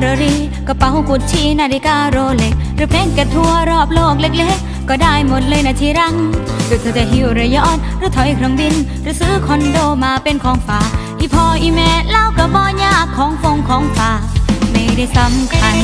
เอรี่กระเป๋ากุชชี่นาฬิกาโรเล็ก หรือเพลงกระทัวรอบโลกเล็กๆ ก็ได้หมดเลยนะที่รังหรือเธอจะหิวระยอนหรือถอยเครื่องบิน หรือซื้อคอนโดมาเป็นของฝากอีพ่ออีแม่เล่ากระบอยากของฟงของฝากไม่ได้สำคัญ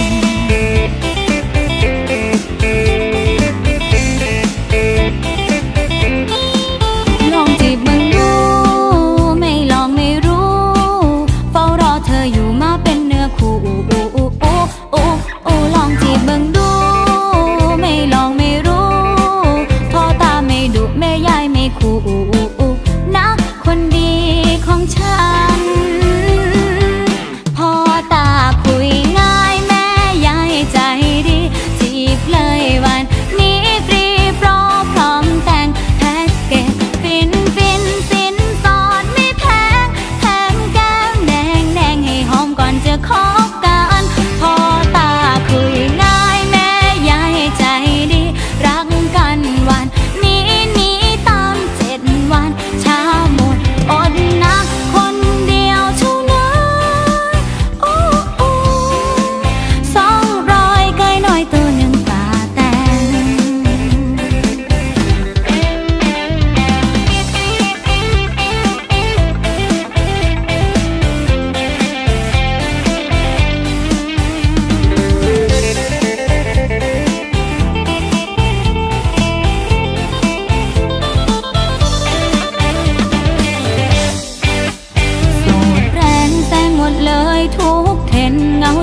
呜呜呜。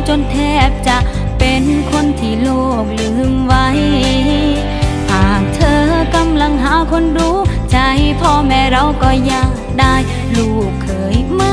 จนแทบจะเป็นคนที่โลกลืมไว้ หากเธอกำลังหาคนรู้ ใจพ่อแม่เราก็อยากได้ ลูกเคยเมื่อ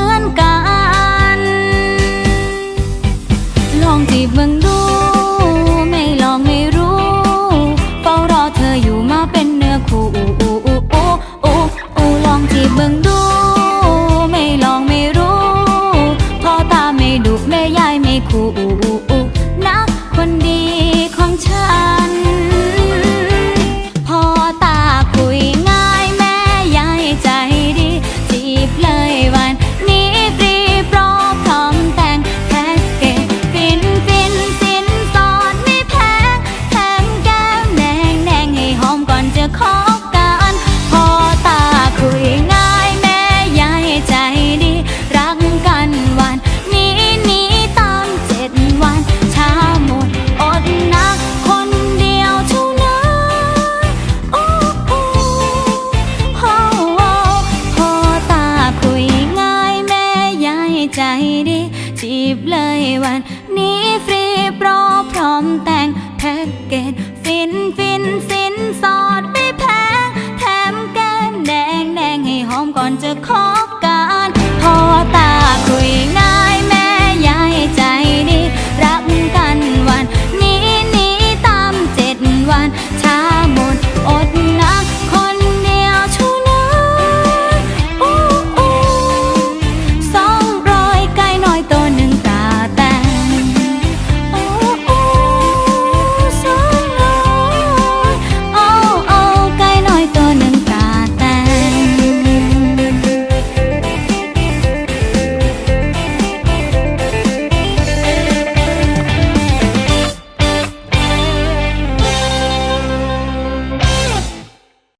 จดีจีบเลยวันนี้ฟรีโปรพร้อมแต่งแพ็กเกจฟินฟินฟิน